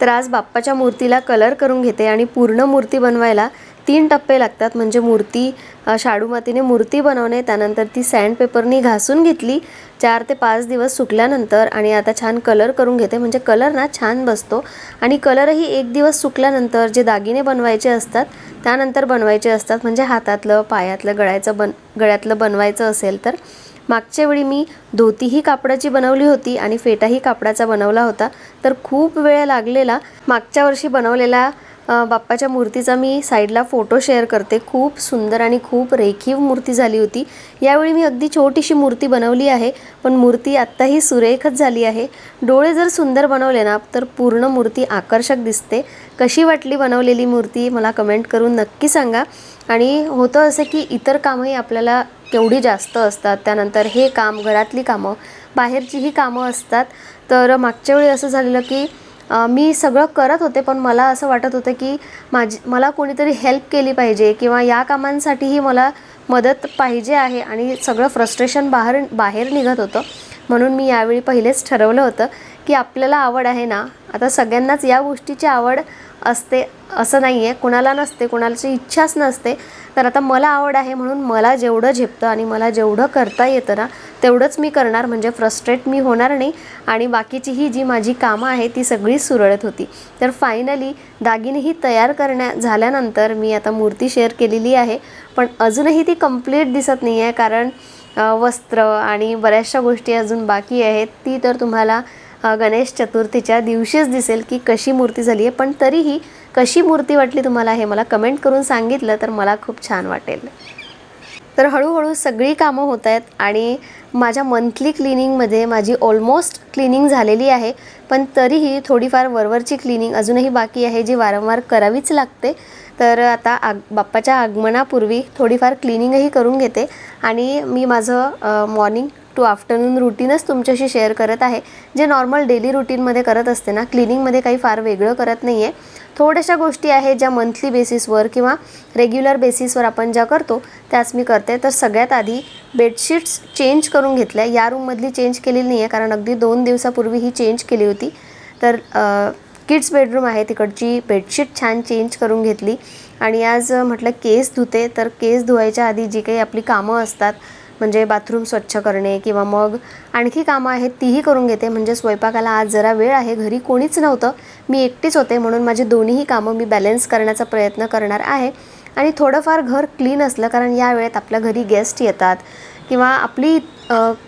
तर आज बाप्पाच्या मूर्तीला कलर करून घेते आणि पूर्ण मूर्ती बनवायला तीन टप्पे लागतात. म्हणजे मूर्ती शाडूमातीने शाडू मातीने मूर्ती बनवणे त्यानंतर ती सँड पेपरनी घासून घेतली. चार ते पाच दिवस सुकल्यानंतर आणि आता छान कलर करून घेते. म्हणजे कलर ना छान बसतो. आणि कलरही एक दिवस सुकल्यानंतर जे दागिने बनवायचे असतात त्यानंतर बनवायचे असतात. म्हणजे हातातलं पायातलं गळ्याचं बन गळ्यातलं बनवायचं असेल तर मागच्या वेळी मी धोतीही कापडाची बनवली होती आणि फेटाही कापडाचा बनवला होता. तर खूप वेळ लागलेला मागच्या वर्षी बनवलेला बाप्पाच्या मूर्तीचा मी साईडला फोटो शेअर करते. खूप सुंदर आणि खूप रेखीव मूर्ती झाली होती. यावेळी मी अगदी छोटीशी मूर्ती बनवली आहे पण मूर्ती आत्ताही सुरेखच झाली आहे. डोळे जर सुंदर बनवले ना तर पूर्ण मूर्ती आकर्षक दिसते. कशी वाटली बनवलेली मूर्ती मला कमेंट करून नक्की सांगा. आणि होतं असं की इतर कामंही आपल्याला केवढी जास्त असतात. त्यानंतर हे काम घरातली कामं बाहेरचीही कामं असतात. तर मागच्या वेळी असं झालेलं की मी सगळं करत होते पण मला असं वाटत होतं की माझी मला कोणीतरी हेल्प केली पाहिजे किंवा या कामांसाठीही मला मदत पाहिजे आहे आणि सगळं फ्रस्ट्रेशन बाहेर बाहेर निघत होतं. म्हणून मी यावेळी पहिलेच ठरवलं होतं की आपल्याला आवड आहे ना आता सगळ्यांनाच या गोष्टीची आवड असते असं नाही आहे कुणाला नसते कुणाची इच्छाच नसते. तर आता मला आवड आहे म्हणून मला जेवढं झेपतं आणि मला जेवढं करता येतं ना तेवढंच मी करणार. म्हणजे फ्रस्ट्रेट मी होणार नाही. आणि बाकीची ही जी माझी कामं आहे ती सगळी सुरळत होती. तर फायनली दागिनेही तयार करण्या झाल्यानंतर मी आता मूर्ती शेअर केलेली आहे. पण अजूनही ती कंप्लीट दिसत नाही आहे कारण वस्त्र आणि बऱ्याचशा गोष्टी अजून बाकी आहेत. ती तर तुम्हाला गणेश चतुर्थीच्या दिवशीच दिसेल की कशी मूर्ती झाली आहे पण तरीही कशी मूर्ती वाटली तुम्हाला हे मला कमेंट करून सांगितलं तर मला खूप छान वाटेल. तर हळूहळू सगळी कामं होत आहेत आणि माझ्या मंथली क्लिनिंगमध्ये माझी ऑलमोस्ट क्लिनिंग झालेली आहे पण तरीही थोडीफार वरवरची क्लिनिंग अजूनही बाकी आहे जी वारंवार करावीच लागते. तर आता आग बाप्पाच्या आगमनापूर्वी थोडीफार क्लिनिंगही करून घेते आणि मी माझं मॉर्निंग टू आफ्टरनून रुटीनच तुमच्याशी शेअर करत आहे. जे नॉर्मल डेली रुटीनमध्ये करत असते ना क्लिनिंगमध्ये काही फार वेगळं करत नाही आहे थोड्याशा गोष्टी आहेत ज्या मंथली बेसिसवर किंवा रेग्युलर बेसिसवर आपण ज्या करतो त्याच मी करते. तर सगळ्यात आधी बेडशीट्स चेंज करून घेतल्या. या रूममधली चेंज केलेली नाही आहे कारण अगदी दोन दिवसापूर्वी ही चेंज केली होती. तर किड्स बेडरूम आहे तिकडची बेडशीट छान चेंज करून घेतली. आणि आज म्हटलं केस धुते तर केस धुवायच्या आधी जी काही आपली कामं असतात म्हणजे बाथरूम स्वच्छ करणे किंवा मग आणखी कामं आहेत तीही करून घेते. म्हणजे स्वयंपाकाला आज जरा वेळ आहे. घरी कोणीच नव्हतं. मी एकटीच होते म्हणून माझी दोन्हीही कामं मी बॅलन्स करण्याचा प्रयत्न करणार आहे. आणि थोडंफार घर क्लीन असलं कारण या वेळेत आपल्या घरी गेस्ट येतात. किंवा आपली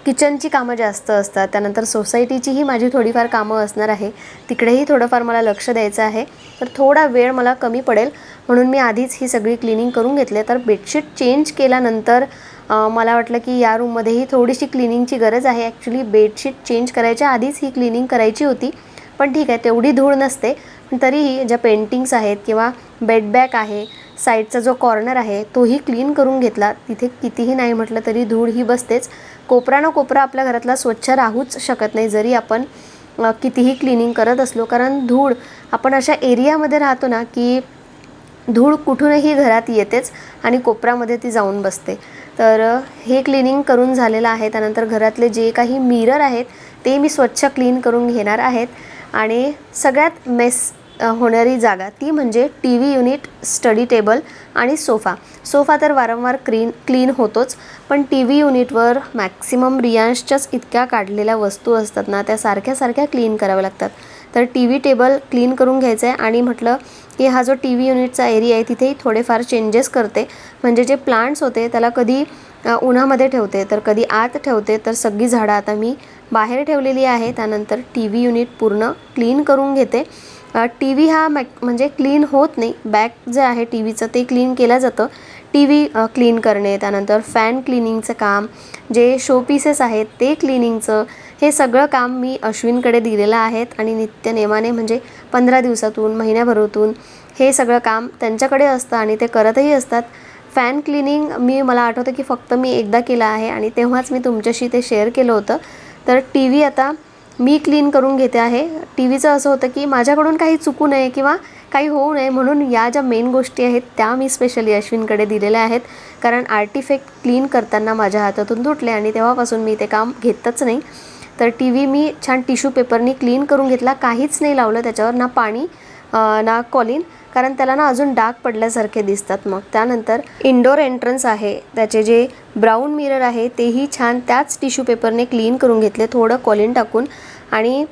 किचनची कामं जास्त असतात. त्यानंतर सोसायटीचीही माझी थोडीफार कामं असणार आहे. तिकडेही थोडंफार मला लक्ष द्यायचं आहे. तर थोडा वेळ मला कमी पडेल. म्हणून मी आधीच ही सगळी क्लिनिंग करून घेतली तर बेडशीट चेंज केल्यानंतर मला वाटलं की या रूममध्येही थोडीशी क्लिनिंगची गरज आहे. ॲक्च्युली बेडशीट चेंज करायच्या आधीच ही क्लिनिंग करायची होती. पण ठीक आहे तेवढी धूळ नसते. पण तरीही ज्या पेंटिंग्स आहेत किंवा बेडबॅक आहे साईडचा जो कॉर्नर आहे तोही क्लीन करून घेतला. तिथे कितीही नाही म्हटलं तरी धूळ ही बसतेच. कोपरा ना कोपरा आपल्या घरातला स्वच्छ राहूच शकत नाही जरी आपण कितीही क्लिनिंग करत असलो. कारण धूळ आपण अशा एरियामध्ये राहतो ना की धूळ कुठूनही घरात येतेच आणि कोपऱ्यामध्ये ती जाऊन बसते. तर हे क्लिनिंग करून झालेलं आहे. त्यानंतर घरातले जे काही मिरर आहेत ते मी स्वच्छ क्लीन करून घेणार आहेत. आणि सगळ्यात मेस होणारी जागा ती म्हणजे T V unit study table आणि सोफा सोफा तर वारंवार क्लीन क्लीन होतोच. पण टी व्ही युनिटवर मॅक्सिमम रियांशच्याच इतक्या काढलेल्या वस्तू असतात ना त्या सारख्या सारख्या क्लीन कराव्या लागतात. तर टी व्ही टेबल क्लीन करून घ्यायचं आहे आणि म्हटलं की हा जो टी व्ही युनिटचा एरिया आहे तिथेही थोडेफार चेंजेस करते. म्हणजे जे प्लांट्स होते त्याला कधी उन्हामध्ये ठेवते तर कधी आत ठेवते तर सगळी झाडं आता मी बाहेर ठेवलेली आहे. त्यानंतर टी व्ही युनिट पूर्ण क्लीन करून घेते. टी व्ही हा मॅक म्हणजे क्लीन होत नाही. बॅक जे आहे टी व्हीचं ते क्लीन केलं जातं. टी व्ही क्लीन करणे त्यानंतर फॅन क्लिनिंगचं काम जे शो पीसेस आहेत ते क्लिनिंगचं हे सगळं काम मी अश्विनकडे दिलेलं आहेत आणि नित्यनेमाने म्हणजे पंधरा दिवसातून महिन्याभरातून हे सगळं काम त्यांच्याकडे असतं आणि ते करतही असतात. फॅन क्लिनिंग मी मला आठवतं की फक्त मी एकदा केलं आहे आणि तेव्हाच मी तुमच्याशी ते शेअर केलं होतं. तर टी व्ही आता मी क्लीन करून घेते आहे. टी व्हीचं असं होतं की माझ्याकडून काही चुकू नये किंवा काही होऊ नये म्हणून या ज्या मेन गोष्टी आहेत त्या मी स्पेशली अश्विनकडे दिलेल्या आहेत. कारण आर्टिफॅक्ट क्लीन करताना माझ्या हातातून तुटले आणि तेव्हापासून मी ते काम घेतच नाही. तर टी व्ही मी छान टिश्यू पेपरनी क्लीन करून घेतला. काहीच नाही लावलं त्याच्यावर ना पाणी ना कॉलिन कारण त्याला ना अजून डाग पडल्यासारखे दिसतात मग. त्यानंतर इंडोर एंट्रन्स आहे. त्याचे जे ब्राऊन मिरर आहे तेही छान त्याच टिश्यू पेपरने क्लीन करून घेतले. थोडं कॉलिन टाकून आणि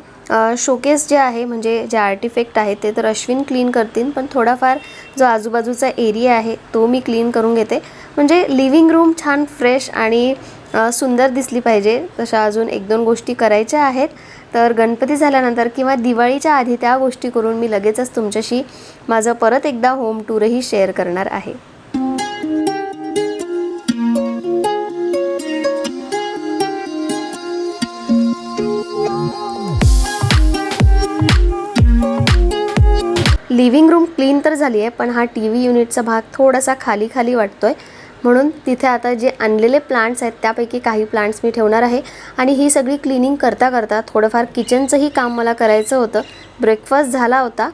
शोकेस जे आहे म्हणजे जे आर्टिफेक्ट आहे ते तर अश्विन क्लीन करतील पण थोडाफार जो आजूबाजूचा एरिया आहे तो मी क्लीन करून घेते. म्हणजे लिव्हिंग रूम छान फ्रेश आणि सुंदर दिसली पाहिजे. तशा अजून एक दोन गोष्टी करायच्या आहेत. तर गणपती झाल्यानंतर किंवा दिवाळीच्या आधी त्या गोष्टी करून मी लगेचच तुमच्याशी माझं परत एकदा होम टूरही शेअर करणार आहे. लिव्हिंग रूम क्लीन तर झाली आहे पण हा टी व्ही युनिटचा भाग थोडासा खाली खाली वाटतोय. म्हणून तिथे आता जे आणलेले प्लांट्स आहेत त्यापैकी काही प्लांट्स मी ठेवणार आहे. आणि ही सगळी क्लिनिंग करता करता थोडंफार किचनचंही काम मला करायचं होतं. ब्रेकफास्ट झाला होता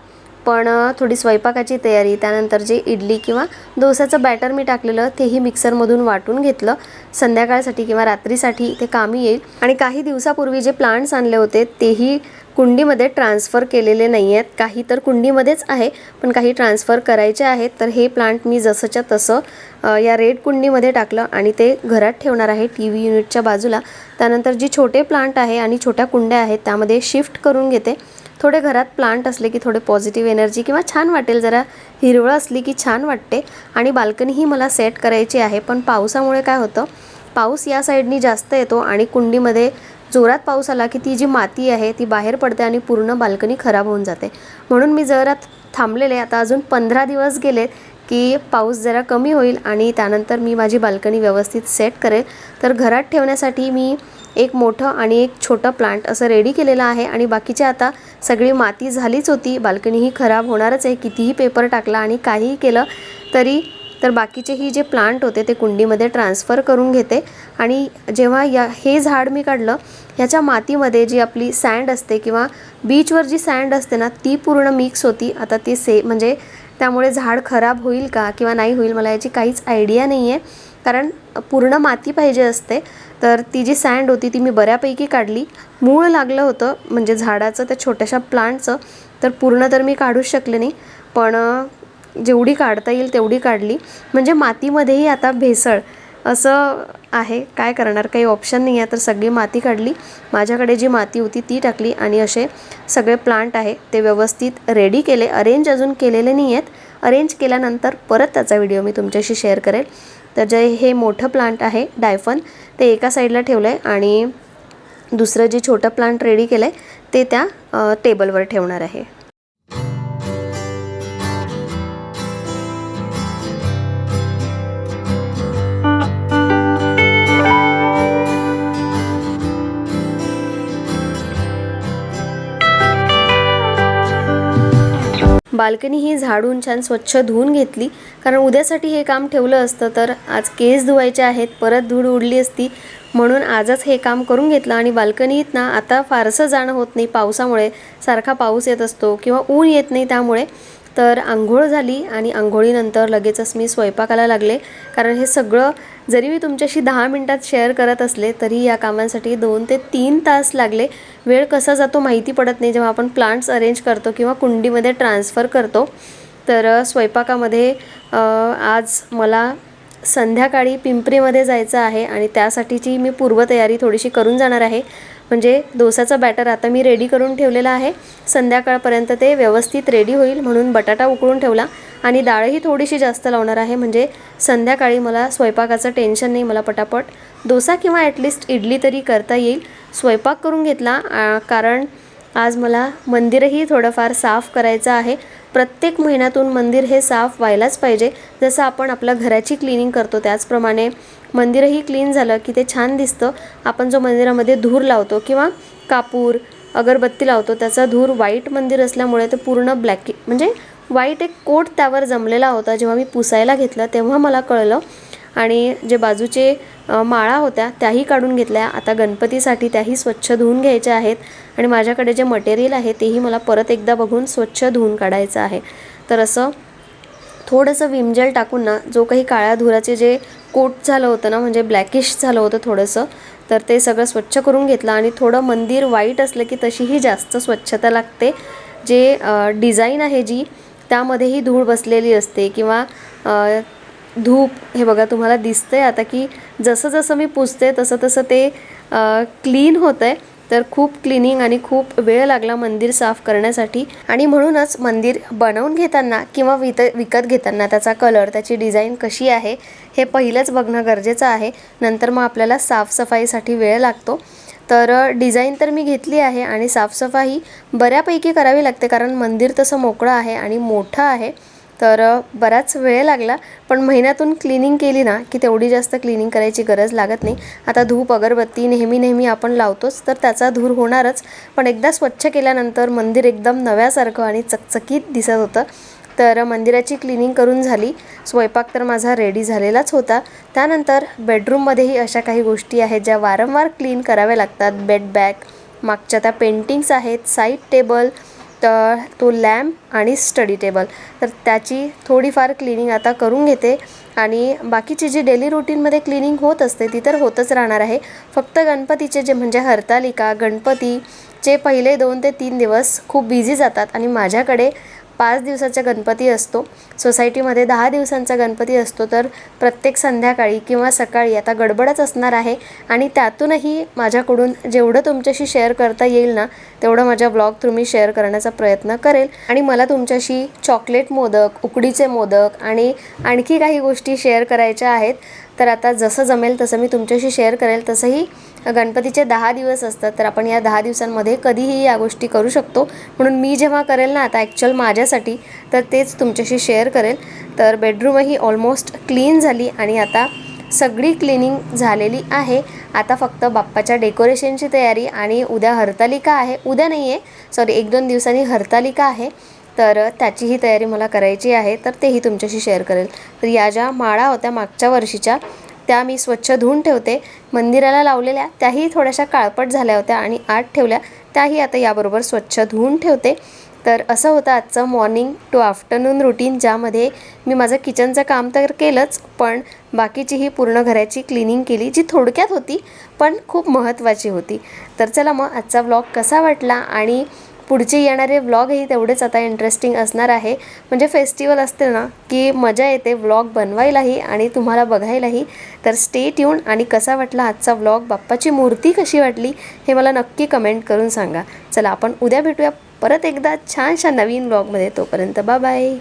पण थोडी स्वयंपाकाची तयारी त्यानंतर जे इडली किंवा डोसाचं बॅटर मी टाकलेलं तेही मिक्सरमधून वाटून घेतलं. संध्याकाळसाठी किंवा रात्रीसाठी ते कामी येईल. आणि काही दिवसापूर्वी जे प्लांट्स आणले होते तेही कुंडीमध्ये ट्रान्सफर केलेले नाही आहेत. काही तर कुंडीमध्येच आहे पण काही ट्रान्सफर करायचे आहेत. तर हे प्लांट मी जसंच्या तसं या रेड कुंडीमध्ये टाकलं आणि ते घरात ठेवणार आहे टी व्ही युनिटच्या बाजूला. त्यानंतर जी छोटे प्लांट आहे आणि छोट्या कुंड्या आहेत त्यामध्ये शिफ्ट करून घेते. थोडे घरात प्लांट असले की थोडे पॉझिटिव्ह एनर्जी किंवा छान वाटेल जरा हिरवळ असली की छान वाटते. आणि बाल्कनीही मला सेट करायची आहे पण पावसामुळे काय होतं पाऊस या साईडनी जास्त येतो आणि कुंडीमध्ये जोरात पाऊस आला की ती जी माती आहे ती बाहेर पडते आणि पूर्ण बाल्कनी खराब होऊन जाते. म्हणून मी जरा थांबलेले. आता अजून पंधरा दिवस गेलेत की पाऊस जरा कमी होईल आणि त्यानंतर मी माझी बाल्कनी व्यवस्थित सेट करेल. तर घरात ठेवण्यासाठी मी एक मोठं आणि एक छोटं प्लांट असं रेडी केलेलं आहे आणि बाकीचे आता सगळी माती झालीच होती. बाल्कनी ही खराब होणारच आहे. कितीही पेपर टाकला आणि काहीही केलं तरी तर बाकीचेही जे प्लांट होते ते कुंडीमध्ये ट्रान्सफर करून घेते. आणि जेव्हा या हे झाड मी काढलं ह्याच्या मातीमध्ये जी आपली सँड असते किंवा बीचवर जी सँड असते ना ती पूर्ण मिक्स होती. आता ती से म्हणजे त्यामुळे झाड खराब होईल का किंवा नाही होईल मला याची काहीच आयडिया नाही आहे कारण पूर्ण माती पाहिजे असते. तर ती जी सँड होती ती मी बऱ्यापैकी काढली. मूळ लागलं होतं म्हणजे झाडाचं त्या छोट्याशा प्लांटचं तर पूर्ण तर मी काढूच शकले नाही. पण जेवढी काढता येईल तेवढी काढली. म्हणजे मातीमध्येही आता भेसळ असं आहे. काय करणार? काही ऑप्शन नाही आहे. तर सगळी माती काढली. माझ्याकडे जी माती होती ती टाकली आणि असे सगळे प्लांट आहे ते व्यवस्थित रेडी केले. अरेंज अजून केलेले नाही आहेत. अरेंज केल्यानंतर परत त्याचा व्हिडिओ मी तुमच्याशी शेअर करेल. तर जे हे मोठं प्लांट आहे डायफन ते एका साईडला ठेवलं आहे आणि दुसरं जे छोटं प्लांट रेडी केलं आहे ते त्या टेबलवर ठेवणार आहे. बाल्कनी ही झाडून छान स्वच्छ धुवून घेतली. कारण उद्यासाठी हे काम ठेवलं असतं तर आज केस धुवायचे आहेत परत धूळ उडली असती. म्हणून आजच हे काम करून घेतलं आणि बाल्कनीत ना आता फारसं जाणं होत नाही. पावसामुळे सारखा पाऊस येत असतो किंवा ऊन येत नाही त्यामुळे तर आंघोळ झाली आणि आंघोळीनंतर लगेचच मी स्वयंपाकाला लागले. कारण हे सगळं जरी मी तुमच्याशी दहा मिनटात शेअर करत असले तरी या कामांसाठी दोन ते तीन तास लागले. वेळ कसा जातो माहिती पडत नाही. जेव्हा आपण प्लांट्स अरेंज करतो किंवा कुंडीमध्ये ट्रान्सफर करतो तर स्वयंपाकामध्ये आज मला संध्याकाळी पिंपरीमध्ये जायचं आहे आणि त्यासाठीची मी पूर्वतयारी थोडीशी करून जाणार आहे. म्हणजे डोसाचं बॅटर आता मी रेडी करून ठेवलेलं आहे. संध्याकाळपर्यंत ते व्यवस्थित रेडी होईल म्हणून बटाटा उकळून ठेवला. आणि डाळही थोडीशी जास्त लावणार आहे म्हणजे संध्याकाळी मला स्वयंपाकाचं टेन्शन नाही मला पटापट. डोसा किंवा ॲटलिस्ट इडली तरी करता येईल. स्वयंपाक करून घेतला कारण आज मला मंदिरही थोडंफार साफ करायचं आहे. प्रत्येक महिन्यातून मंदिर हे साफ व्हायलाच पाहिजे. जसं आपण आपल्या घराची क्लिनिंग करतो त्याचप्रमाणे मंदिरही क्लीन झालं की ते छान दिसतं. आपण जो मंदिरामध्ये धूर लावतो किंवा कापूर अगरबत्ती लावतो त्याचा धूर व्हाईट मंदिर असल्यामुळे ते पूर्ण ब्लॅक म्हणजे वाईट एक कोट त्यावर जमलेला होता जेव्हा मी पुसायला घेतलं तेव्हा मला कळलं. आणि जे बाजूचे माळा होत्या त्याही काढून घेतल्या. आता गणपतीसाठी त्याही स्वच्छ धुवून घ्यायच्या आहेत. आणि माझ्याकडे जे मटेरियल आहे तेही मला परत एकदा बघून स्वच्छ धुवून काढायचं आहे. तर असं थोडंसं विमजेल टाकून ना जो काही काळ्या धुराचे जे कोट झालं होतं ना म्हणजे ब्लॅकिश झालं होतं थोडंसं तर ते सगळं स्वच्छ करून घेतलं आणि थोडं मंदिर वाईट असलं की तशीही जास्त स्वच्छता लागते. जे डिझाईन आहे जी त्यामध्येही धूळ बसलेली असते किंवा धूप हे बघा तुम्हाला दिसतंय आता की जसं जसं मी पुसते तसं तसं ते क्लीन होतं आहे तर खूप क्लिनिंग आणि खूप वेळ लागला मंदिर साफ करण्यासाठी. आणि म्हणूनच मंदिर बनवून घेताना किंवा वित विकत घेताना त्याचा कलर त्याची डिझाईन कशी आहे हे पहिलंच बघणं गरजेचं आहे. नंतर मग आपल्याला साफसफाईसाठी वेळ लागतो. तर डिझाईन तर मी घेतली आहे आणि साफसफाई बऱ्यापैकी करावी लागते कारण मंदिर तसं मोकळं आहे आणि मोठं आहे. तर बराच वेळ लागला पण महिन्यातून क्लिनिंग केली ना की तेवढी जास्त क्लिनिंग करायची गरज लागत नाही. आता धूप अगरबत्ती नेहमी नेहमी आपण लावतोच तर त्याचा धूर होणारच. पण एकदा स्वच्छ केल्यानंतर मंदिर एकदम नव्यासारखं आणि चकचकीत दिसत होतं. तर मंदिराची क्लिनिंग करून झाली. स्वयंपाक तर माझा रेडी झालेलाच होता. त्यानंतर बेडरूममध्येही अशा काही गोष्टी आहेत ज्या वारंवार क्लीन कराव्या लागतात. बेड बॅग मागच्या त्या पेंटिंग्स आहेत साईड टेबल तर तो लॅम्प आणि स्टडी टेबल. तर त्याची थोडीफार क्लिनिंग आता करून घेते आणि बाकीची जी डेली रुटीनमध्ये क्लिनिंग होत असते ती तर होतच राहणार आहे. फक्त गणपतीचे जे म्हणजे हरतालिका गणपतीचे पहिले दोन ते तीन दिवस खूप बिझी जातात आणि माझ्याकडे पाच दिवसाचा गणपती असतो. सोसायटीमध्ये दहा दिवसांचा गणपती असतो. तर प्रत्येक संध्याकाळी किंवा सकाळी आता गडबडच असणार आहे आणि त्यातूनही माझ्याकडून जेवढं तुमच्याशी शेअर करता येईल ना तेवढं माझ्या ब्लॉग तुम्ही शेअर करण्याचा प्रयत्न करेल. आणि मला तुमच्याशी चॉकलेट मोदक उकडीचे मोदक आणि आणखी काही गोष्टी शेअर करायच्या आहेत. तर आता जसं जमेल तसं मी तुमच्याशी शेअर करेल. तसंही गणपतीचे दहा दिवस असतात. तर आपण या दहा दिवसांमध्ये कधीही या गोष्टी करू शकतो. म्हणून मी जेव्हा करेल ना आता ॲक्च्युअल माझ्यासाठी तर तेच तुमच्याशी शेअर करेल. तर बेडरूमही ऑलमोस्ट क्लीन झाली आणि आता सगळी क्लिनिंग झालेली आहे. आता फक्त बाप्पाच्या डेकोरेशनची तयारी आणि उद्या हरतालिका आहे. उद्या नाही आहे सॉरी एक दोन दिवसांनी हरतालिका आहे. तर त्याचीही तयारी मला करायची आहे तर तेही तुमच्याशी शेअर करेल. तर या ज्या माळा होत्या मागच्या वर्षीच्या त्या मी स्वच्छ धुवून ठेवते. मंदिराला लावलेल्या त्याही थोड्याशा काळपट झाल्या होत्या आणि आत ठेवल्या त्याही आता याबरोबर स्वच्छ धुवून ठेवते. तर असं होतं आजचं मॉर्निंग टू आफ्टरनून रुटीन ज्यामध्ये मी माझं किचनचं काम तर केलंच पण बाकीचीही पूर्ण घराची क्लिनिंग केली जी थोडक्यात होती पण खूप महत्त्वाची होती. तर चला मग आजचा व्लॉग कसा वाटला आणि पुढचे येणारे व्लॉगही तेवढेच आता इंटरेस्टिंग असणार आहे. म्हणजे फेस्टिवल असते ना की मजा येते व्लॉग बनवायलाही आणि तुम्हाला बघायलाही. तर स्टे ट्यून आणि कसा वाटला आजचा व्लॉग बाप्पाची मूर्ती कशी वाटली हे मला नक्की कमेंट करून सांगा. चला आपण उद्या भेटूया परत एकदा छानशा नवीन व्लॉगमध्ये तोपर्यंत बाय बाय